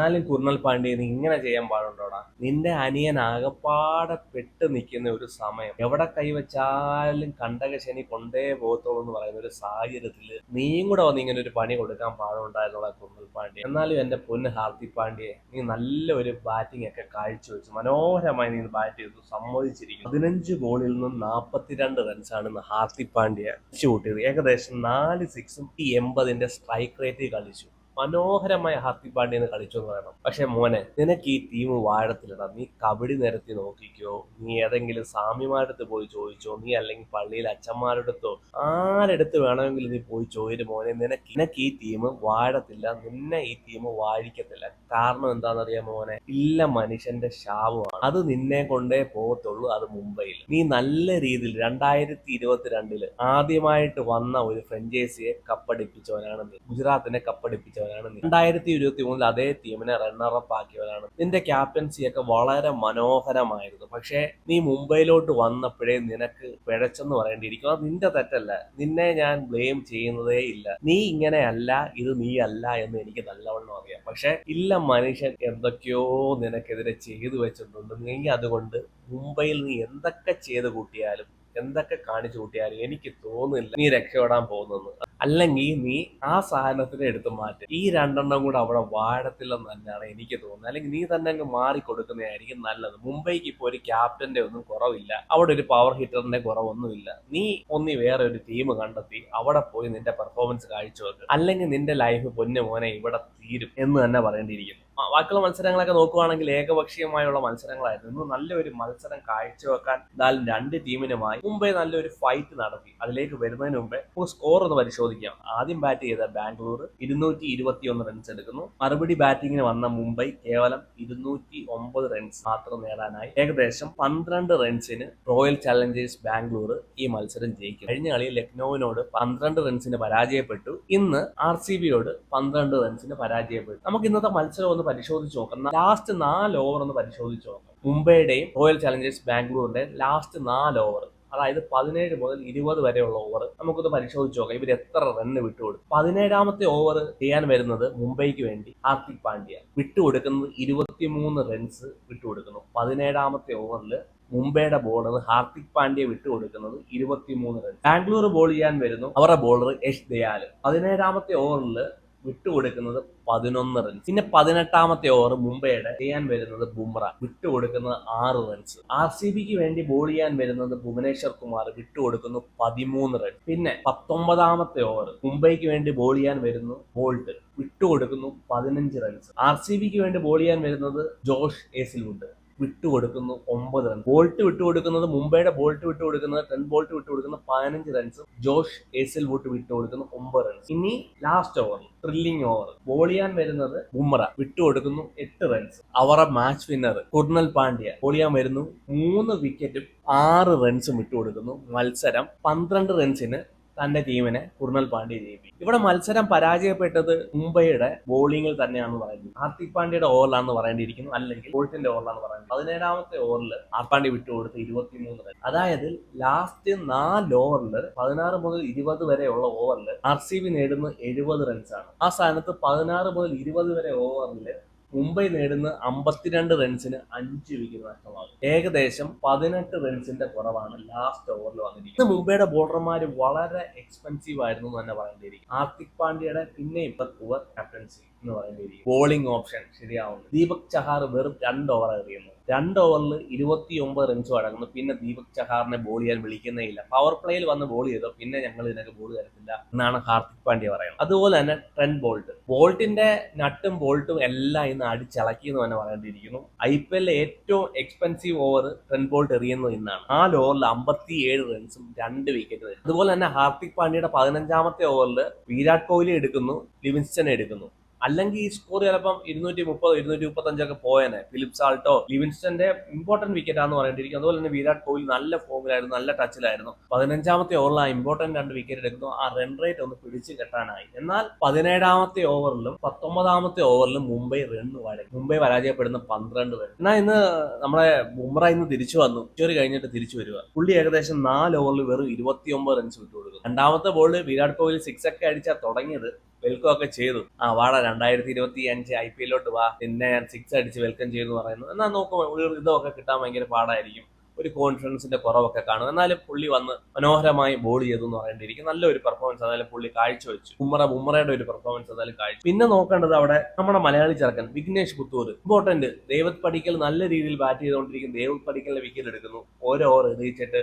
എന്നാലും കുർണൽ പാണ്ഡ്യ നീ ഇങ്ങനെ ചെയ്യാൻ പാടുണ്ടോടാ? നിന്റെ അനിയൻ ആകപ്പാടെ പെട്ട് നിൽക്കുന്ന ഒരു സമയം. എവിടെ കൈവച്ചാലും കണ്ടകശനി കൊണ്ടേ പോകത്തുള്ളൂ എന്ന് പറയുന്ന ഒരു സാഹചര്യത്തിൽ നീയും കൂടെ വന്ന് ഇങ്ങനെ ഒരു പണി കൊടുക്കാൻ പാടുണ്ടായിരുന്നുള്ള കുർണൽ പാണ്ഡ്യ. എന്നാലും എന്റെ പൊന്ന് ഹാർദിക് പാണ്ഡ്യെ നീ നല്ല ഒരു ബാറ്റിംഗ് ഒക്കെ കാഴ്ചവെച്ചു. മനോഹരമായി നീ ബാറ്റ് ചെയ്തു സമ്മതിച്ചിരിക്കുന്നു. പതിനഞ്ച് ബോളിൽ നിന്നും നാൽപ്പത്തിരണ്ട് റൺസാണ് ഇന്ന് ഹാർദിക് പാണ്ഡ്യ കൂട്ടിയത് ഏകദേശം നാല് സിക്സും എൺപതിന്റെ സ്ട്രൈക്ക് റേറ്റ് കളിച്ചു. മനോഹരമായ ഹാർദിക് പാണ്ഡ്യന്ന് കളിച്ചു എന്ന് പറയണം. പക്ഷെ മോനെ നിനക്ക് ഈ ടീം വാഴത്തിലിടാ നീ കബഡി നിരത്തി നോക്കിക്കോ? നീ ഏതെങ്കിലും സ്വാമിമാരടുത്ത് പോയി ചോദിച്ചോ? നീ അല്ലെങ്കിൽ പള്ളിയിൽ അച്ഛന്മാരടുത്തോ? ആരെടുത്ത് വേണമെങ്കിലും നീ പോയി ചോദിച്ചു മോനെ. നിനക്ക് നിനക്ക് ഈ ടീം വാഴത്തില്ല. നിന്നെ ഈ ടീം വാഴിക്കത്തില്ല. കാരണം എന്താണെന്നറിയാം മോനെ? ഇല്ല മനുഷ്യന്റെ ശാപമാണ്. അത് നിന്നെ കൊണ്ടേ പോകത്തുള്ളൂ. അത് മുംബൈയിൽ നീ നല്ല രീതിയിൽ രണ്ടായിരത്തി ഇരുപത്തിരണ്ടിൽ ആദ്യമായിട്ട് വന്ന ഒരു ഫ്രഞ്ചൈസിയെ കപ്പടിപ്പിച്ചവനാണ് നീ. ഗുജറാത്തിനെ കപ്പടിപ്പിച്ചവനാണ് നീ രണ്ടായിരത്തി ഇരുപത്തി മൂന്നിൽ അതേ ടീമിനെ റണ്ണറപ്പ് ആക്കിയവനാണ് നിന്റെ ക്യാപ്റ്റൻസി ഒക്കെ വളരെ മനോഹരമായിരുന്നു. പക്ഷേ നീ മുംബൈയിലോട്ട് വന്നപ്പോഴേ നിനക്ക് പിഴച്ചെന്ന് പറയേണ്ടിയിരിക്കും അത് നിന്റെ തെറ്റല്ല. നിന്നെ ഞാൻ ബ്ലെയിം ചെയ്യുന്നതേ ഇല്ല. നീ ഇങ്ങനെയല്ല ഇത് നീ അല്ല എന്ന് എനിക്ക് നല്ലവണ്ണം അറിയാം. പക്ഷെ ഇല്ല മനുഷ്യൻ എന്തൊക്കെയോ നിനക്കെതിരെ ചെയ്തു വെച്ചിട്ടുണ്ട്. നീ അതുകൊണ്ട് മുംബൈയിൽ നീ എന്തൊക്കെ ചെയ്ത് കൂട്ടിയാലും എന്തൊക്കെ കാണിച്ചു കൂട്ടിയാലും എനിക്ക് തോന്നുന്നില്ല നീ രക്ഷപ്പെടാൻ പോകുന്നെന്ന്. അല്ലെങ്കിൽ നീ ആ സാധനത്തിനെ എടുത്ത് മാറ്റി. ഈ രണ്ടെണ്ണം കൂടെ അവിടെ വാഴത്തില്ലെന്ന് തന്നെയാണ് എനിക്ക് തോന്നുന്നത്. അല്ലെങ്കിൽ നീ തന്നെ അങ്ങ് മാറി കൊടുക്കുന്നതായിരിക്കും നല്ലത്. മുംബൈക്ക് ഇപ്പോൾ ഒരു ക്യാപ്റ്റന്റെ ഒന്നും കുറവില്ല. അവിടെ ഒരു പവർ ഹിറ്ററിന്റെ കുറവൊന്നുമില്ല. നീ ഒന്നി വേറെ ഒരു ടീം കണ്ടെത്തി അവിടെ പോയി നിന്റെ പെർഫോമൻസ് കാഴ്ചവെക്ക്. അല്ലെങ്കിൽ നിന്റെ ലൈഫ് പൊന്നു മോനെ ഇവിടെ തീരും എന്ന് തന്നെ പറയേണ്ടിയിരിക്കുന്നു. ബാക്കിയുള്ള മത്സരങ്ങളൊക്കെ നോക്കുവാണെങ്കിൽ ഏകപക്ഷീയമായുള്ള മത്സരങ്ങളായിരുന്നു. ഇന്ന് നല്ലൊരു മത്സരം കാഴ്ചവെക്കാൻ നാല് രണ്ട് ടീമിനുമായി മുംബൈ നല്ലൊരു ഫൈറ്റ് നടത്തി. അതിലേക്ക് വരുന്നതിന് മുമ്പേ നമുക്ക് സ്കോർ ഒന്ന് പരിശോധിക്കാം. ആദ്യം ബാറ്റ് ചെയ്ത ബാംഗ്ലൂർ ഇരുന്നൂറ്റി ഇരുപത്തി ഒന്ന് റൺസ് എടുക്കുന്നു. മറുപടി ബാറ്റിംഗിന് വന്ന മുംബൈ കേവലം ഇരുന്നൂറ്റി ഒമ്പത് റൺസ് മാത്രം നേടാനായി. ഏകദേശം പന്ത്രണ്ട് റൺസിന് റോയൽ ചലഞ്ചേഴ്സ് ബാംഗ്ലൂർ ഈ മത്സരം ജയിക്കും. കഴിഞ്ഞ കളിയിൽ ലക്നൌവിനോട് പന്ത്രണ്ട് റൺസിന് പരാജയപ്പെട്ടു. ഇന്ന് ആർ സി ബിയോട് പന്ത്രണ്ട് റൺസിന് പരാജയപ്പെട്ടു. നമുക്ക് ഇന്നത്തെ മത്സരം ഒന്ന് പരിശോധിച്ച് നോക്കാം ലാസ്റ്റ് നാല് ഓവർ ഒന്ന് പരിശോധിച്ച് നോക്കാം മുംബൈയുടെയും റോയൽ ചലഞ്ചേഴ്സ് ബാംഗ്ലൂരിന്റെ ലാസ്റ്റ് നാല് ഓവർ അതായത് പതിനേഴ് മുതൽ ഇരുപത് വരെയുള്ള ഓവർ നമുക്കൊന്ന് പരിശോധിച്ച് നോക്കാം. ഇവർ എത്ര റണ്ണ് വിട്ടുകൊടുക്കും. പതിനേഴാമത്തെ ഓവർ ചെയ്യാൻ വരുന്നത് മുംബൈക്ക് വേണ്ടി ഹാർദിക് പാണ്ഡ്യ. വിട്ടുകൊടുക്കുന്നത് ഇരുപത്തിമൂന്ന് റൺസ് വിട്ടുകൊടുക്കുന്നു. പതിനേഴാമത്തെ ഓവറിൽ മുംബൈയുടെ ബോളർ ഹാർദിക് പാണ്ഡ്യ വിട്ടുകൊടുക്കുന്നത് ഇരുപത്തിമൂന്ന് റൺ ബാംഗ്ലൂർ ബോൾ ചെയ്യാൻ വരുന്നു അവരുടെ ബോളർ യശ് ദയാൽ പതിനേഴാമത്തെ ഓവറിൽ വിട്ടുകൊടുക്കുന്നത് പതിനൊന്ന് റൺസ് പിന്നെ പതിനെട്ടാമത്തെ ഓവർ മുംബൈയുടെ ചെയ്യാൻ വരുന്നത് ബുംറ. വിട്ടുകൊടുക്കുന്നത് ആറ് റൺസ് ആർ സി ബിക്ക് വേണ്ടി ബോൾ ചെയ്യാൻ വരുന്നത് ഭുവനേശ്വർ കുമാർ വിട്ടുകൊടുക്കുന്നു പതിമൂന്ന് റൺസ് പിന്നെ പത്തൊമ്പതാമത്തെ ഓവർ മുംബൈക്ക് വേണ്ടി ബോൾ ചെയ്യാൻ വരുന്നു ബോൾട്ട്. വിട്ടുകൊടുക്കുന്നു പതിനഞ്ച് റൺസ് ആർ സി ബിക്ക് വേണ്ടി ബോൾ ചെയ്യാൻ വരുന്നത് ജോഷ് ഏസിൽവുഡ് വിട്ടുകൊടുക്കുന്നു ഒമ്പത് റൺ ബോൾട്ട് വിട്ടുകൊടുക്കുന്നത് മുംബൈയുടെ ബോൾട്ട് വിട്ടുകൊടുക്കുന്നത് ടെൻ ബോൾട്ട് വിട്ടുകൊടുക്കുന്നത് പതിനഞ്ച് റൺസ് ജോഷ് ഏസിൽ വോട്ട് വിട്ടുകൊടുക്കുന്നു ഒമ്പത് റൺസ് ഇനി last over thrilling over ball ചെയ്യാൻ വരുന്നത് ബുംറ. വിട്ടുകൊടുക്കുന്നു എട്ട് റൺസ് അവരുടെ match winner Krunal Pandya ball ചെയ്യാൻ വരുന്നു മൂന്ന് വിക്കറ്റും ആറ് റൺസും വിട്ടുകൊടുക്കുന്നു. മത്സരം പന്ത്രണ്ട് റൺസിന് തന്റെ ടീമിനെ കുർണൽ പാണ്ഡ്യ ജയിപ്പിക്കും. ഇവിടെ മത്സരം പരാജയപ്പെട്ടത് മുംബൈയുടെ ബോളിംഗിൽ തന്നെയാണ് പറയുന്നത് ഹാർദിക് പാണ്ഡ്യയുടെ ഓവറിലാണെന്ന് പറയേണ്ടിയിരിക്കുന്നു. അല്ലെങ്കിൽ കോഴ്സിന്റെ ഓവറിലാണ് പറയുന്നത് പതിനേഴാമത്തെ ഓവറിൽ ഹാർപ്പാണ്ഡ്യ വിട്ടുകൊടുത്ത് ഇരുപത്തിമൂന്ന് റൺ അതായത് ലാസ്റ്റ് നാല് ഓവറിൽ പതിനാറ് മുതൽ ഇരുപത് വരെയുള്ള ഓവറിൽ ആർ സി ബി നേടുന്ന എഴുപത് റൺസാണ് ആ സ്ഥാനത്ത് പതിനാറ് മുതൽ ഇരുപത് വരെ ഓവറിൽ മുംബൈ നേടുന്ന അമ്പത്തിരണ്ട് റൺസിന് അഞ്ച് വിക്കറ്റ് നഷ്ടമാകും. ഏകദേശം പതിനെട്ട് റൺസിന്റെ കുറവാണ് ലാസ്റ്റ് ഓവറിൽ വന്നിരിക്കുന്നത്. മുംബൈയുടെ ബോളർമാർ വളരെ എക്സ്പെൻസീവ് ആയിരുന്നു എന്ന് തന്നെ പറയേണ്ടിയിരിക്കും. ഹാർദിക് പാണ്ഡ്യയുടെ പിന്നെ ഇപ്പൊ ഓവർ ക്യാപ്റ്റൻസി എന്ന് പറയേണ്ടിയിരിക്കും. ബോളിംഗ് ഓപ്ഷൻ ശരിയാവുന്നു ദീപക് ചഹാർ വെറും രണ്ട് ഓവർ എറിയുന്നു. രണ്ട് ഓവറിൽ ഇരുപത്തി ഒമ്പത് റൺസ് അടങ്ങുന്നു. പിന്നെ ദീപക് ചഹാറിനെ ബോൾ ചെയ്യാൻ വിളിക്കുന്നേ ഇല്ല പവർ പ്ലേയിൽ വന്ന് ബോൾ ചെയ്തോ. പിന്നെ ഞങ്ങൾ ഇതിനൊക്കെ ബോൾ തരത്തില്ല എന്നാണ് ഹാർദിക് പാണ്ഡ്യ പറയുന്നത്. അതുപോലെ തന്നെ ട്രെൻ ബോൾട്ട്. ബോൾട്ടിന്റെ നട്ടും ബോൾട്ടും എല്ലാം ഇന്ന് അടിച്ചിളക്കി എന്ന് തന്നെ പറയേണ്ടിയിരിക്കുന്നു ഐ പി എല്ലിലെ ഏറ്റവും എക്സ്പെൻസീവ് ഓവർ ട്രെൻ ബോൾട്ട് എറിയുന്നത് ഇന്നാണ്. ആ ഓവറിൽ അമ്പത്തി ഏഴ് റൺസും രണ്ട് വിക്കറ്റ് അതുപോലെ തന്നെ ഹാർദിക് പാണ്ഡ്യയുടെ പതിനഞ്ചാമത്തെ ഓവറിൽ വിരാട് കോഹ്ലി എടുക്കുന്നു. ലിവിൻസ്റ്റൺ എടുക്കുന്നു. അല്ലെങ്കിൽ ഈ സ്കോർ ചിലപ്പം ഇരുന്നൂറ്റി മുപ്പത് ഇരുന്നൂറ്റി മുപ്പത്തഞ്ചൊക്കെ പോയനെ. ഫിലിപ്സ് ആൾട്ടോ ലിവിൻസ്റ്റന്റെ ഇമ്പോർട്ടന്റ് വിക്കറ്റ് ആണെന്ന് പറയേണ്ടിയിരിക്കും അതുപോലെ തന്നെ വിരാട് കോഹ്ലി നല്ല ഫോമിലായിരുന്നു നല്ല ടച്ചിലായിരുന്നു പതിനഞ്ചാമത്തെ ഓവറിൽ ആ ഇമ്പോർട്ടന്റ് രണ്ട് വിക്കറ്റ് എടുക്കുന്നു. ആ റൺ റേറ്റ് ഒന്ന് പിടിച്ചു കെട്ടാനായി. എന്നാൽ പതിനേഴാമത്തെ ഓവറിലും പത്തൊമ്പതാമത്തെ ഓവറിലും മുംബൈ റൺ വഴങ്ങി മുംബൈ പരാജയപ്പെടുന്ന പന്ത്രണ്ട് പേർ. എന്നാൽ ഇന്ന് നമ്മുടെ ബുംറ ഇന്ന് തിരിച്ചു വന്നു. ഉച്ചയോട് കഴിഞ്ഞിട്ട് തിരിച്ചു വരിക. പുള്ളി ഏകദേശം നാല് ഓവറിൽ വെറും ഇരുപത്തിയൊമ്പത് റൺസ് വിട്ടു കൊടുക്കും രണ്ടാമത്തെ ബോളിൽ വിരാട് കോഹ്ലി സിക്സ് ഒക്കെ അടിച്ചാൽ തുടങ്ങിയത്. വെൽക്കം ഒക്കെ ചെയ്തു. ആ വാടാ രണ്ടായിരത്തി ഇരുപത്തി അഞ്ച് ഐ പി എല്ലോട്ട് വാ. നിന്നെ ഞാൻ സിക്സ് അടിച്ച് വെൽക്കം ചെയ്തു പറയുന്നു. എന്നാൽ നോക്കുമ്പോൾ ഇതൊക്കെ കിട്ടാൻ ഭയങ്കര പാടായിരിക്കും. ഒരു കോൺഫിഡൻസിന്റെ കുറവൊക്കെ കാണും. എന്നാലും പുള്ളി വന്ന് മനോഹരമായി ബോൾ ചെയ്തു എന്ന് പറയേണ്ടിയിരിക്കും. നല്ലൊരു പെർഫോമൻസ് അതായത് പുള്ളി കാഴ്ചവെച്ചു. ഉമ്മറ ഉമ്മറയുടെ ഒരു പെർഫോമൻസ് അതായത് കാഴ്ച. പിന്നെ നോക്കേണ്ടത് അവിടെ നമ്മുടെ മലയാളി ചെറുക്കൻ വിഘ്നേഷ് പുത്തൂർ ഇമ്പോർട്ടന്റ് ദേവത് പടിക്കൽ നല്ല രീതിയിൽ ബാറ്റ് ചെയ്തുകൊണ്ടിരിക്കും. ദേവത് പടിക്കലിന്റെ വിക്കറ്റ് എടുക്കുന്നു. ഓരോ ഓവർ എറിയിച്ചിട്ട്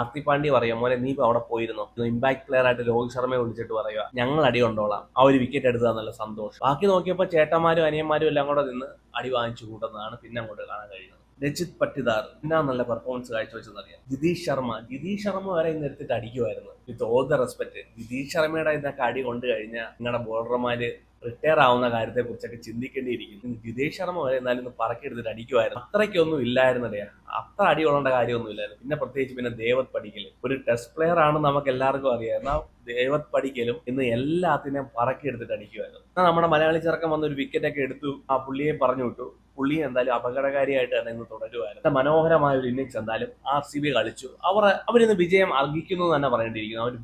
ആർത്തി പാണ്ഡ്യ പറയാം മോനെ നീ അവിടെ പോയിരുന്നു? ഇമ്പാക്ട് പ്ലെയർ ആയിട്ട് രോഹിത് ശർമ്മയെ വിളിച്ചിട്ട് പറയുക ഞങ്ങൾ അടി കൊണ്ടോളാം. ആ ഒരു വിക്കറ്റ് എടുത്താൽ നല്ല സന്തോഷം. ബാക്കി നോക്കിയപ്പോൾ ചേട്ടന്മാരും അനിയന്മാരും എല്ലാം കൂടെ നിന്ന് അടി വാങ്ങിച്ചു കൂട്ടുന്നതാണ് പിന്നെ അങ്ങോട്ട് കാണാൻ കഴിയുന്നത്. രജിത് പട്ടിദാർ എന്നാ നല്ല പെർഫോമൻസ് കാഴ്ചവെച്ചെന്നറിയാം. ജിതീഷ് ശർമ്മ. ജിതീഷ് ശർമ്മ വരെ ഇന്ന് എടുത്തിട്ട് അടിക്കുമായിരുന്നു with all the respect. Jitesh ശർമ്മയുടെ ഇതൊക്കെ അടി കൊണ്ടു കഴിഞ്ഞാൽ നിങ്ങളുടെ ബോളർമാര് റിട്ടയർ ആവുന്ന കാര്യത്തെ കുറിച്ചൊക്കെ ചിന്തിക്കേണ്ടിയിരിക്കും ജിതേഷ് ശർമ്മ വരെ എന്നാലും ഇന്ന് പറക്കെടുത്തിട്ട് അടിക്കുമായിരുന്നു. അത്രയ്ക്കൊന്നും ഇല്ലായിരുന്നല്ലേ? അത്ര അടി കൊള്ളേണ്ട കാര്യമൊന്നും ഇല്ലായിരുന്നു. പിന്നെ പ്രത്യേകിച്ച് പിന്നെ ദേവത് പഠിക്കൽ ഒരു ടെസ്റ്റ് പ്ലെയർ ആണ് നമുക്ക് എല്ലാവർക്കും അറിയാം. ദേവത് പഠിക്കലും ഇന്ന് എല്ലാത്തിനെയും പറക്കെടുത്തിട്ട് അടിക്കുമായിരുന്നു. നമ്മുടെ മലയാളി ചെറുക്കം വന്ന് ഒരു വിക്കറ്റ് ഒക്കെ എടുത്തു. ആ പുള്ളിയെ പറഞ്ഞു വിട്ടു പുള്ളി എന്തായാലും അപകടകാരിയായിട്ട് തന്നെ ഇന്ന് തുടരുമായിരുന്നു മനോഹരമായ ഒരു ഇന്നിങ്സ് എന്തായാലും ആർ സി ബി കളിച്ചു. അവർ അവരിന്ന് വിജയം അർഹിക്കുന്നു തന്നെ പറയേണ്ടിയിരിക്കുന്നു. അവർ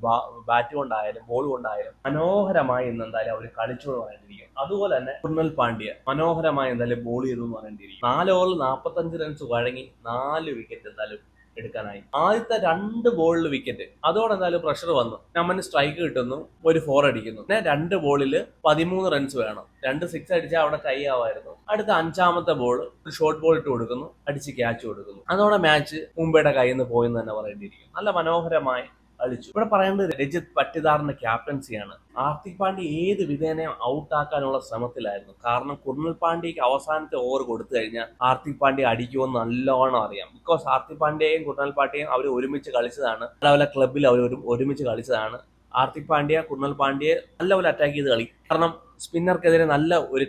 ബാറ്റ് കൊണ്ടായാലും ബോൾ കൊണ്ടായാലും മനോഹരമായി ഇന്ന് എന്തായാലും അവർ കളിച്ചു എന്ന് പറയേണ്ടിയിരിക്കും അതുപോലെ തന്നെ കുർണൽ പാണ്ഡ്യ മനോഹരമായി എന്തായാലും ബോൾ ചെയ്തു എന്ന് പറയേണ്ടിയിരിക്കും നാല് ഓവറിൽ നാൽപ്പത്തഞ്ച് റൺസ് വഴങ്ങി നാല് വിക്കറ്റ് എന്തായാലും എടുക്കാനായി. ആദ്യത്തെ രണ്ട് ബോളിൽ വിക്കറ്റ് അതോടെ എന്തായാലും പ്രഷർ വന്നു. നമ്മന് സ്ട്രൈക്ക് കിട്ടുന്നു. ഒരു ഫോർ അടിക്കുന്നു. പിന്നെ രണ്ട് ബോളിൽ പതിമൂന്ന് റൺസ് വേണം. രണ്ട് സിക്സ് അടിച്ചാൽ അവിടെ കൈ ആവായിരുന്നു. അടുത്ത അഞ്ചാമത്തെ ബോൾ ഒരു ഷോർട്ട് ബോൾ ഇട്ട് കൊടുക്കുന്നു. അടിച്ച് ക്യാച്ച് കൊടുക്കുന്നു. അതോടെ മാച്ച് മുംബൈയുടെ കയ്യിൽ നിന്ന് പോയെന്ന് തന്നെ പറയേണ്ടിയിരിക്കും നല്ല മനോഹരമായി കളിച്ചു ഇവിടെ പറയുന്നത് രജിത് പട്ടിദാറിന്റെ ക്യാപ്റ്റൻസിയാണ്. ആർത്തിക് പാണ്ഡ്യ ഏത് വിധേനയും ഔട്ടാക്കാനുള്ള ശ്രമത്തിലായിരുന്നു? കാരണം കുർണൽ പാണ്ഡ്യക്ക് അവസാനത്തെ ഓവർ കൊടുത്തു കഴിഞ്ഞാൽ ആർത്തിക് പാണ്ഡ്യ അടിക്കുമെന്ന് നല്ലോണം അറിയാം. ബിക്കോസ് ആർത്തിക് പാണ്ഡ്യയും കുർണൽ പാണ്ഡ്യയും അവർ ഒരുമിച്ച് കളിച്ചതാണ്. അതേപോലെ ക്ലബിൽ അവർ ഒരുമിച്ച് കളിച്ചതാണ്. ആർത്തിക് പാണ്ഡ്യ കുർണൽ പാണ്ഡ്യയെ നല്ലപോലെ അറ്റാക്ക് ചെയ്ത് കളി. കാരണം സ്പിന്നർക്കെതിരെ നല്ല ഒരു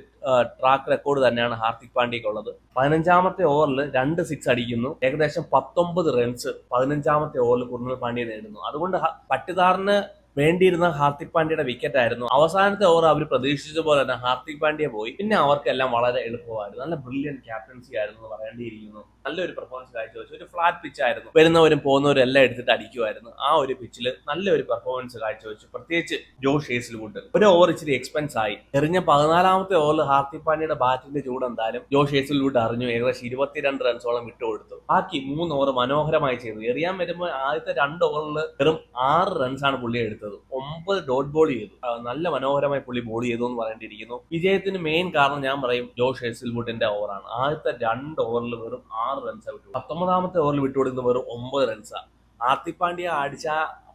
ട്രാക്ക് റെക്കോർഡ് തന്നെയാണ് ഹാർദിക് പാണ്ഡ്യയ്ക്ക് ഉള്ളത് പതിനഞ്ചാമത്തെ ഓവറിൽ രണ്ട് സിക്സ് അടിക്കുന്നു. ഏകദേശം പത്തൊമ്പത് റൺസ് പതിനഞ്ചാമത്തെ ഓവറിൽ കുർണൽ പാണ്ഡ്യ നേടുന്നു. അതുകൊണ്ട് പട്ടിദാറിന് വേണ്ടിയിരുന്ന ഹാർദിക് പാണ്ഡ്യയുടെ വിക്കറ്റ് ആയിരുന്നു. അവസാനത്തെ ഓവർ അവർ പ്രതീക്ഷിച്ച പോലെ തന്നെ ഹാർദിക് പാണ്ഡ്യ പോയി. പിന്നെ അവർക്കെല്ലാം വളരെ എളുപ്പമായിരുന്നു. നല്ല ബ്രില്യൻ ക്യാപ്റ്റൻസി ആയിരുന്നു എന്ന് പറയേണ്ടിയിരിക്കുന്നു. നല്ലൊരു പെർഫോമൻസ് കാഴ്ചവെച്ചു ഒരു ഫ്ലാറ്റ് പിച്ച് ആയിരുന്നു. വരുന്നവരും പോകുന്നവരും എല്ലാം എടുത്തിട്ട് അടിക്കുമായിരുന്നു. ആ ഒരു പിച്ചിൽ നല്ലൊരു പെർഫോമൻസ് കാഴ്ചവെച്ചു പ്രത്യേകിച്ച് ജോഷ് ഹേസിൽവുഡ്. ഒരു ഓവർ ഇച്ചിരി എക്സ്പെൻസ് ആയി. എറിഞ്ഞ പതിനാലാമത്തെ ഓവറിൽ ഹാർദിക് പാണ്ഡ്യയുടെ ബാറ്റിന്റെ ചൂട് എന്തായാലും ജോഷ് ഹേസിൽവുഡ് അറിഞ്ഞു. ഏകദേശം ഇരുപത്തിരണ്ട് റൺസോളം വിട്ടു വിട്ടുകൊടുത്തു ബാക്കി മൂന്ന് ഓവർ മനോഹരമായി ചെയ്തു. എറിയാൻ വരുമ്പോൾ ആദ്യത്തെ രണ്ട് ഓവറിൽ വെറും ആറ് റൺസാണ് പുള്ളി എടുത്തത്. ഒമ്പത് ഡോട്ട് ബോൾ ചെയ്തു. നല്ല മനോഹരമായി പുള്ളി ബോൾ ചെയ്തു എന്ന് പറയേണ്ടിയിരിക്കുന്നു. വിജയത്തിന് മെയിൻ കാരണം ഞാൻ പറയും ജോഷ് ഹെസിൽവുഡിന്റെ ഓവറാണ് ആദ്യത്തെ രണ്ട് ഓവറിൽ വെറും ആറ് റൺസ് വിട്ടു പത്തൊമ്പതാമത്തെ ഓവറിൽ വിട്ടുകൊടുക്കുന്ന വെറും ഒമ്പത് റൺസാണ് ആർത്തി പാണ്ഡ്യ അടിച്ച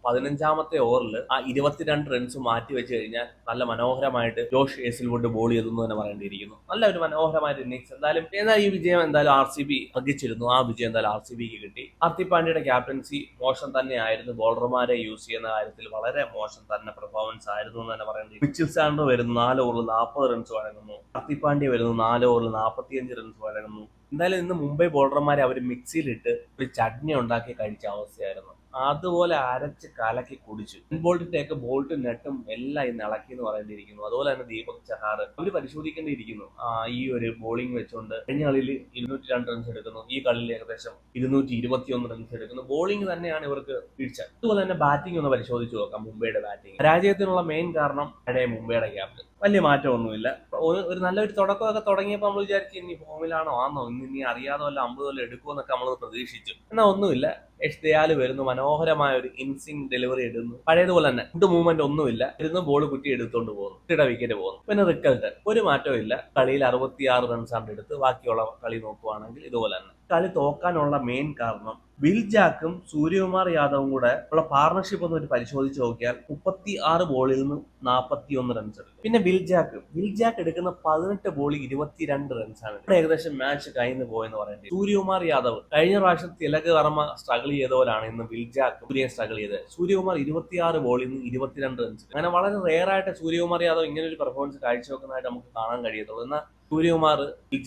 പതിനഞ്ചാമത്തെ ഓവറിൽ ആ ഇരുപത്തിരണ്ട് റൺസ് മാറ്റി വെച്ച് കഴിഞ്ഞാൽ നല്ല മനോഹരമായിട്ട് ജോഷ് ഏസിൽവുഡ് ബോൾ ചെയ്തു എന്ന് തന്നെ പറയേണ്ടിയിരിക്കുന്നു. നല്ല ഒരു മനോഹരമായ ഇന്നിങ്സ് എന്തായാലും എന്നാൽ ഈ വിജയം എന്തായാലും ആർ സി ബി അർഹിച്ചിരുന്നു ആ വിജയം എന്തായാലും ആർ സി ബിക്ക് കിട്ടി. ഹർദിക് പാണ്ഡ്യയുടെ ക്യാപ്റ്റൻസി മോശം തന്നെയായിരുന്നു. ബോളർമാരെ യൂസ് ചെയ്യുന്ന കാര്യത്തിൽ വളരെ മോശം തന്നെ പെർഫോമൻസ് ആയിരുന്നു എന്ന് തന്നെ പറയേണ്ടി മിച്ചിൽ സാൻഡർ വരുന്നു നാല് ഓവറിൽ നാൽപ്പത് റൺസ് വഴങ്ങുന്നു. ഹർദിക് പാണ്ഡ്യ വരുന്നു നാല് ഓവറിൽ നാൽപ്പത്തിയഞ്ച് റൺസ് വഴങ്ങുന്നു. എന്തായാലും ഇന്ന് മുംബൈ ബോളർമാരെ അവർ മിക്സിയിലിട്ട് ഒരു ചട്നി ഉണ്ടാക്കി കഴിച്ച അവസ്ഥയായിരുന്നു. അതുപോലെ അരച്ച് കലക്കി കുടിച്ചു. ബോൾട്ടിന്റെ ഒക്കെ ബോൾട്ടും നെട്ടും എല്ലാം ഇന്ന് ഇളക്കി എന്ന് പറയേണ്ടിയിരിക്കുന്നു. അതുപോലെ തന്നെ ദീപക് ചഹാർ അവർ പരിശോധിക്കേണ്ടിയിരിക്കുന്നു. ആ, ഈ ഒരു ബോളിംഗ് വെച്ചുകൊണ്ട് കഴിഞ്ഞ കളിയിൽ ഇരുന്നൂറ്റി രണ്ട് റൺസ് എടുക്കുന്നു. ഈ കളിയിൽ ഏകദേശം ഇരുന്നൂറ്റി ഇരുപത്തിയൊന്ന് റൺസ് എടുക്കുന്നു. ബോളിംഗ് തന്നെയാണ് ഇവർക്ക് വീഴ്ച അതുപോലെ തന്നെ ബാറ്റിംഗ് ഒന്ന് പരിശോധിച്ചു നോക്കാം. മുംബൈയുടെ ബാറ്റിംഗ് പരാജയത്തിനുള്ള മെയിൻ കാരണം പഴയ മുംബൈയുടെ ക്യാപ്റ്റൻ വലിയ മാറ്റമൊന്നുമില്ല. ഒരു ഒരു നല്ലൊരു തുടക്കമൊക്കെ തുടങ്ങിയപ്പോൾ നമ്മൾ വിചാരിച്ചു ഇനി ഫോമിലാണോ ആണോ ഇന്ന് ഇനി അറിയാതെ? വല്ല അമ്പത്? കൊല്ലം എടുക്കുമെന്നൊക്കെ നമ്മൾ പ്രതീക്ഷിച്ചു. എന്നാൽ ഒന്നുമില്ല. എച്ച് ദയാൽ വരുന്നു മനോഹരമായ ഒരു ഇൻസിങ് ഡെലിവറി ഇടുന്നു. പഴയതുപോലെ തന്നെ ഫുഡ് മൂവ്മെന്റ് ഒന്നുമില്ല. ഇരുന്ന് ബോൾ കുറ്റി എടുത്തുകൊണ്ട് പോകുന്നു. കുട്ടിയുടെ വിക്കറ്റ് പോകുന്നു. പിന്നെ റിക്കൽട്ടൺ ഒരു മാറ്റവും ഇല്ല കളിയിൽ അറുപത്തിയാറ് റൺസാണ് എടുത്ത്. ബാക്കിയുള്ള കളി നോക്കുവാണെങ്കിൽ ഇതുപോലെ തന്നെ. കളി തോക്കാനുള്ള മെയിൻ കാരണം വിൽ ജാക്കും സൂര്യകുമാർ യാദവും കൂടെ ഉള്ള പാർട്ണർഷിപ്പ് ഒന്ന് ഒരു പരിശോധിച്ച് നോക്കിയാൽ മുപ്പത്തി ആറ് ബോളിൽ നിന്ന് നാൽപ്പത്തി ഒന്ന് റൺസ് എടുക്കും. പിന്നെ വിൽ ജാക്ക് വിൽ ജാക്ക് എടുക്കുന്ന പതിനെട്ട് ബോളിൽ ഇരുപത്തിരണ്ട് റൺസാണ് ഏകദേശം മാച്ച് കഴിഞ്ഞു പോയെന്ന് പറയുന്നത് സൂര്യകുമാർ യാദവ് കഴിഞ്ഞ പ്രാവശ്യം തിലക് വർമ്മ സ്ട്രഗിൾ ചെയ്ത പോലാണ് ഇന്ന് വിൽ ജാക്ക് സൂര്യൻ സ്ട്രഗിൾ ചെയ്തത്. സൂര്യകുമാർ ഇരുപത്തിയാറ് ബോളിൽ നിന്ന് ഇരുപത്തിരണ്ട് റൺസ് അങ്ങനെ വളരെ റെയർ ആയിട്ട് സൂര്യകുമാർ യാദവ് ഇങ്ങനെ ഒരു പെർഫോമൻസ് കാഴ്ചവെക്കുന്നതായിട്ട് നമുക്ക് കാണാൻ കഴിയത്തുള്ളൂ. എന്നാൽ സൂര്യകുമാർ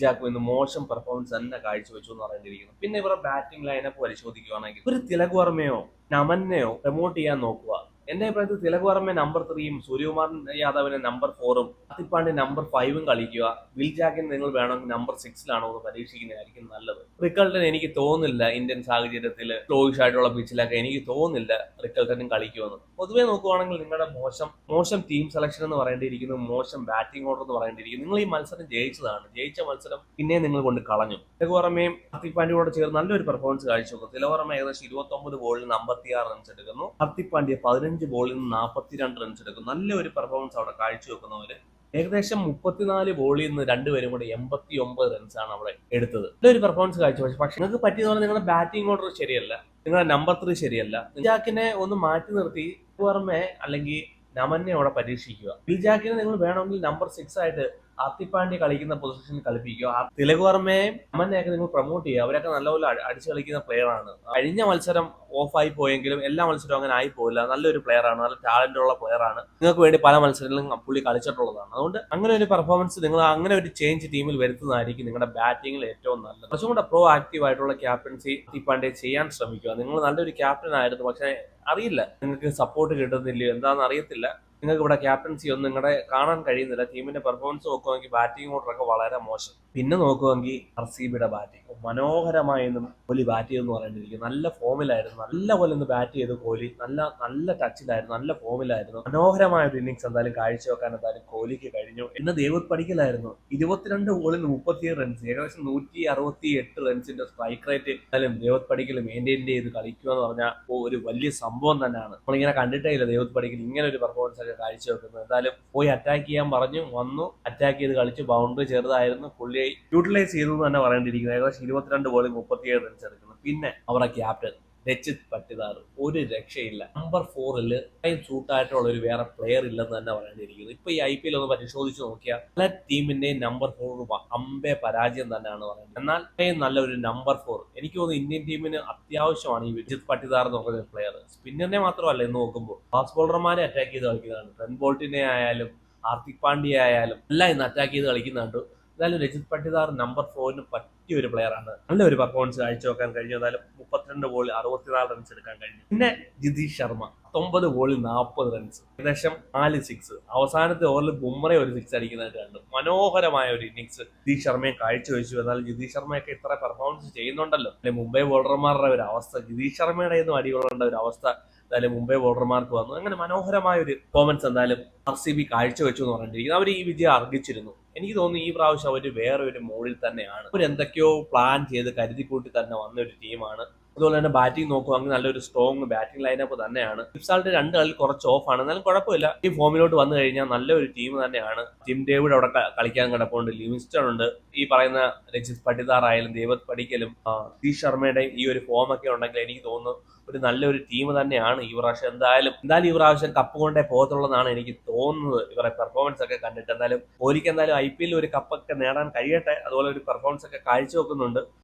ജാക്ക് ഇന്ന് മോശം പെർഫോമൻസ് തന്നെ കാഴ്ചവെച്ചു എന്ന് പറയേണ്ടിയിരിക്കുന്നു പിന്നെ ഇവരുടെ ബാറ്റിംഗ് ലൈനപ്പ് പരിശോധിക്കുകയാണെങ്കിൽ ഒരു തിലക് വർമ്മയോ നമന്നയോ പ്രൊമോട്ട് ചെയ്യാൻ നോക്കുക. എന്റെ അഭിപ്രായത്തിൽ തിലക് വർമ്മ നമ്പർ ത്രീയും സൂര്യകുമാർ യാദവിനെ നമ്പർ ഫോറും അത്തിപ്പാണ്ടി നമ്പർ ഫൈവും കളിക്കുക. വിൽ ജാക്കിൻ നിങ്ങൾ വേണമെങ്കിൽ നമ്പർ സിക്സിലാണോ എന്ന് പരീക്ഷിക്കുന്നതായിരിക്കും നല്ലത്. റിക്കൾട്ടൻ എനിക്ക് തോന്നില്ല ഇന്ത്യൻ സാഹചര്യത്തിൽ സ്ലോയിഷ് ആയിട്ടുള്ള പിച്ചിലൊക്കെ എനിക്ക് തോന്നില്ല റിക്കൾട്ടനും കളിക്കുമെന്ന്. പൊതുവേ നോക്കുവാണെങ്കിൽ നിങ്ങളുടെ മോശം മോശം ടീം സെലക്ഷൻ എന്ന് പറയേണ്ടിയിരിക്കുന്നു മോശം ബാറ്റിംഗ് ഓർഡർ എന്ന് പറയേണ്ടിയിരിക്കുന്നു. നിങ്ങൾ ഈ മത്സരം ജയിച്ചതാണ്. ജയിച്ച മത്സരം പിന്നെ നിങ്ങൾ കൊണ്ട് കളഞ്ഞു. തിലക് വർമ്മയും ഹർദിക് പാണ്ഡ്യയോട് ചേർന്ന് നല്ലൊരു പെർഫോമൻസ് കാഴ്ചവെക്കും. തിലവർമ്മ ഏകദേശം ഇരുപത്തി ഒമ്പത് ബോളിൽ അമ്പത്തിയാറ് റൺസ് എടുക്കുന്നു. ഹർദിക് പാണ്ഡ്യ പതിനഞ്ച് ബോളിൽ നിന്ന് നാൽപ്പത്തിരണ്ട് റൺസ് എടുക്കും. നല്ലൊരു പെർഫോമൻസ് അവിടെ കാഴ്ചവെക്കുന്നവര്. ഏകദേശം മുപ്പത്തിനാല് ബോളിൽ നിന്ന് രണ്ടുപേരും കൂടെ എൺപത്തി ഒമ്പത് ആണ് അവിടെ എടുത്തത്. നല്ലൊരു പെർഫോമൻസ് കാഴ്ചവെച്ചു. പക്ഷെ നിങ്ങൾക്ക് പറ്റിയെന്ന് പറഞ്ഞാൽ നിങ്ങളുടെ ബാറ്റിംഗ് ഓർഡർ ശരിയല്ല. നിങ്ങളുടെ നമ്പർ ത്രീ ശരിയല്ല. ജാക്കിനെ ഒന്ന് മാറ്റി നിർത്തി പുറമെ അല്ലെങ്കിൽ നമനെ അവിടെ പരീക്ഷിക്കുക. ബിജാക്കിനെ നിങ്ങൾ വേണമെങ്കിൽ നമ്പർ സിക്സ് ആയിട്ട് ആത്തിപ്പാണ്ടി കളിക്കുന്ന പൊസിഷൻ കളിപ്പിക്കുക. ആ തിലക് വർമ്മയും അമ്മനെയൊക്കെ നിങ്ങൾ പ്രൊമോട്ട് ചെയ്യുക. അവരൊക്കെ നല്ലപോലെ അടിച്ചു കളിക്കുന്ന പ്ലെയറാണ് കഴിഞ്ഞ മത്സരം ഓഫ് ആയി പോയെങ്കിലും എല്ലാ മത്സരവും അങ്ങനെ ആയി പോയില്ല നല്ലൊരു പ്ലെയറാണ് നല്ല ടാലന്റ് ഉള്ള പ്ലെയറാണ് നിങ്ങൾക്ക് വേണ്ടി പല മത്സരങ്ങളിലും പുള്ളി കളിച്ചിട്ടുള്ളതാണ്. അതുകൊണ്ട് അങ്ങനെ ഒരു പെർഫോമൻസ് നിങ്ങൾ അങ്ങനെ ഒരു ചേഞ്ച് ടീമിൽ വരുത്തുന്നതായിരിക്കും നിങ്ങളുടെ ബാറ്റിംഗിൽ ഏറ്റവും നല്ലത്. കുറച്ചും കൂടെ പ്രോ ആക്റ്റീവ് ആയിട്ടുള്ള ക്യാപ്റ്റൻസി ആത്തിപ്പാണ്ഡെ ചെയ്യാൻ ശ്രമിക്കുക. നിങ്ങൾ നല്ലൊരു ക്യാപ്റ്റൻ ആയിരുന്നു. പക്ഷേ അറിയില്ല. നിങ്ങൾക്ക് സപ്പോർട്ട് കിട്ടുന്നില്ലയോ? എന്താണെന്ന് അറിയത്തില്ല. നിങ്ങൾക്ക് ഇവിടെ ക്യാപ്റ്റൻസി ഒന്നും നിങ്ങളുടെ കാണാൻ കഴിയുന്നില്ല. ടീമിന്റെ പെർഫോമൻസ് നോക്കുവാണെങ്കിൽ ബാറ്റിംഗ് ഓർഡറൊക്കെ വളരെ മോശം. പിന്നെ നോക്കുവാണെങ്കിൽ ആർ സി ബിയുടെ ബാറ്റിംഗ് മനോഹരമായെന്നും കോഹ്ലി ബാറ്റ് ചെയ്തെന്ന് പറയേണ്ടിയിരിക്കും നല്ല ഫോമിലായിരുന്നു നല്ല പോലെ ഒന്ന് ബാറ്റ് ചെയ്തു കോഹ്ലി നല്ല നല്ല ടച്ചിലായിരുന്നു നല്ല ഫോമിലായിരുന്നു മനോഹരമായ ഒരു ഇന്നിങ്സ് എന്തായാലും കാഴ്ചവെക്കാൻ എന്തായാലും കോഹ്ലിക്ക് കഴിഞ്ഞു. എന്ന ദേവത് പഠിക്കലായിരുന്നു. ഇരുപത്തിരണ്ട് ബോളിൽ മുപ്പത്തിയേഴ് റൺസ് ഏകദേശം നൂറ്റി അറുപത്തി എട്ട് റൺസിന്റെ സ്ട്രൈക്ക് റേറ്റ് എന്തായാലും ദേവത് പടിക്കൽ മെയിന്റെയിൻ ചെയ്ത് കളിക്കുക എന്ന് പറഞ്ഞാൽ ഒരു വലിയ സംഭവം തന്നെയാണ്. നമ്മളിങ്ങനെ കണ്ടിട്ടേ ഇല്ല ദേവത് പടിക്കൽ ഇങ്ങനെ ഒരു പെർഫോമൻസ് ഒക്കെ കാഴ്ചവെക്കുന്നത്. എന്തായാലും പോയി അറ്റാക്ക് ചെയ്യാൻ പറഞ്ഞു. വന്നു. അറ്റാക്ക് ചെയ്ത് കളിച്ചു. ബൗണ്ടറി ചെറുതായിരുന്നു. പുള്ളിയെ യൂട്ടിലൈസ് ചെയ്തു എന്ന് തന്നെ പറയേണ്ടിയിരിക്കുന്നത് ഏകദേശം ഇരുപത്തിരണ്ട് ബോളിൽ മുപ്പത്തിയേഴ് റൺസ് എടുക്കുന്നു. പിന്നെ അവരുടെ ക്യാപ്റ്റൻ രച്ചിത് പട്ടിദാർ ഒരു രക്ഷയില്ല. നമ്പർ ഫോറിൽ ഇത്രയും സൂട്ടായിട്ടുള്ള ഒരു വേറെ പ്ലെയർ ഇല്ലെന്ന് തന്നെ പറയേണ്ടിയിരിക്കുന്നു ഇപ്പൊ ഈ ഐ പി എൽ ഒന്ന് പരിശോധിച്ച് നോക്കിയാൽ പല ടീമിന്റെയും നമ്പർ ഫോർ അമ്പേ പരാജയം തന്നെയാണ് പറയുന്നത്. എന്നാൽ നല്ലൊരു നമ്പർ ഫോർ എനിക്ക് തോന്നുന്നു ഇന്ത്യൻ ടീമിന് അത്യാവശ്യമാണ് ഈ വിജിത് പട്ടിദാർ എന്ന് പറയുന്ന പ്ലെയർ സ്പിന്നറിനെ മാത്രമല്ല എന്ന് നോക്കുമ്പോൾ. ഫാസ്റ്റ് ബോളർമാരെ അറ്റാക്ക് ചെയ്ത് കളിക്കുന്നതാണ്. ട്രെൻ ബോൾട്ടിനെ ആയാലും ഹാർദിക് പാണ്ഡ്യ ആയാലും എല്ലാം ഇന്ന് അറ്റാക്ക് ചെയ്ത് കളിക്കുന്നുണ്ട് എന്തായാലും രജിത് പട്ടിദാർ നമ്പർ ഫോറിന് പറ്റിയ ഒരു പ്ലെയറാണ് നല്ലൊരു പെർഫോമൻസ് കാഴ്ചവെക്കാൻ കഴിഞ്ഞു. എന്നാലും മുപ്പത്തിരണ്ട് ബോളിൽ അറുപത്തിനാല് റൺസ് എടുക്കാൻ കഴിഞ്ഞു. പിന്നെ ജിതീഷ് ശർമ്മ പത്തൊമ്പത് ബോളിൽ നാൽപ്പത് റൺസ് ഏകദേശം നാല് സിക്സ് അവസാനത്തെ ഓവറിൽ ബുംറ ഒരു സിക്സ് അടിക്കുന്നതായിട്ട് കണ്ടു. മനോഹരമായ ഒരു ഇന്നിങ്സ് ജിതീഷ് ശർമ്മയെ കാഴ്ചവെച്ചു. എന്നാൽ ജിതീഷ് ശർമ്മയൊക്കെ ഇത്ര പെർഫോമൻസ് ചെയ്യുന്നുണ്ടല്ലോ. അല്ലെ മുംബൈ ബോളർമാരുടെ ഒരു അവസ്ഥ ജിതീഷ് ശർമ്മയുടെ ഒന്നും അടികൊള്ളേണ്ട ഒരു അവസ്ഥ എന്തായാലും മുംബൈ ബോളർമാർക്ക് വന്നു. അങ്ങനെ മനോഹരമായ ഒരു പെർഫോമൻസ് എന്തായാലും ആർ സി ബി കാഴ്ചവെച്ചു എന്ന് പറഞ്ഞിരിക്കുന്നത് അവർ ഈ വിജയം അർഹിച്ചിരുന്നു. എനിക്ക് തോന്നുന്നു ഈ പ്രാവശ്യം അവർ വേറെ ഒരു മോഡിൽ തന്നെയാണ്. അവരെന്തൊക്കെയോ പ്ലാൻ ചെയ്ത് കരുതിക്കൂട്ടി തന്നെ വന്ന ഒരു ടീമാണ് അതുപോലെ തന്നെ ബാറ്റിംഗ് നോക്കുവാണെങ്കിൽ നല്ലൊരു സ്ട്രോങ് ബാറ്റിംഗ് ലൈനപ്പ് തന്നെയാണ്. ഇപ്സാൾട്ട് രണ്ട് കളി കുറച്ച് ഓഫ് ആണ്. എന്നാലും കുഴപ്പമില്ല. ഈ ഫോമിലോട്ട് വന്നു കഴിഞ്ഞാൽ നല്ലൊരു ടീം തന്നെയാണ്. ജിം ഡേവിഡ് അവിടെ കളിക്കാൻ കിടപ്പുണ്ട്. ലിവിങ്സ്റ്റൺ ഉണ്ട്. ഈ പറയുന്ന രജിത് പട്ടിദാർ ആയാലും ദേവത് പടിക്കലും സതീഷ് ശർമ്മയുടെയും ഈ ഒരു ഫോം ഒക്കെ ഉണ്ടെങ്കിൽ എനിക്ക് തോന്നുന്നു ഒരു നല്ലൊരു ടീം തന്നെയാണ് ഈ പ്രാവശ്യം. എന്തായാലും എന്തായാലും ഈ പ്രാവശ്യം കപ്പ് കൊണ്ടേ പോകത്തുള്ളതാണ് എനിക്ക് തോന്നുന്നത്. ഇവരുടെ പെർഫോമൻസ് ഒക്കെ കണ്ടിട്ട്. എന്തായാലും കോഹ്ലിക്ക് എന്തായാലും ഐ പി എല്ലിൽ ഒരു കപ്പൊക്കെ നേടാൻ കഴിയട്ടെ. അതുപോലെ ഒരു പെർഫോമൻസ് ഒക്കെ കാഴ്ചവെക്കുന്നുണ്ട്.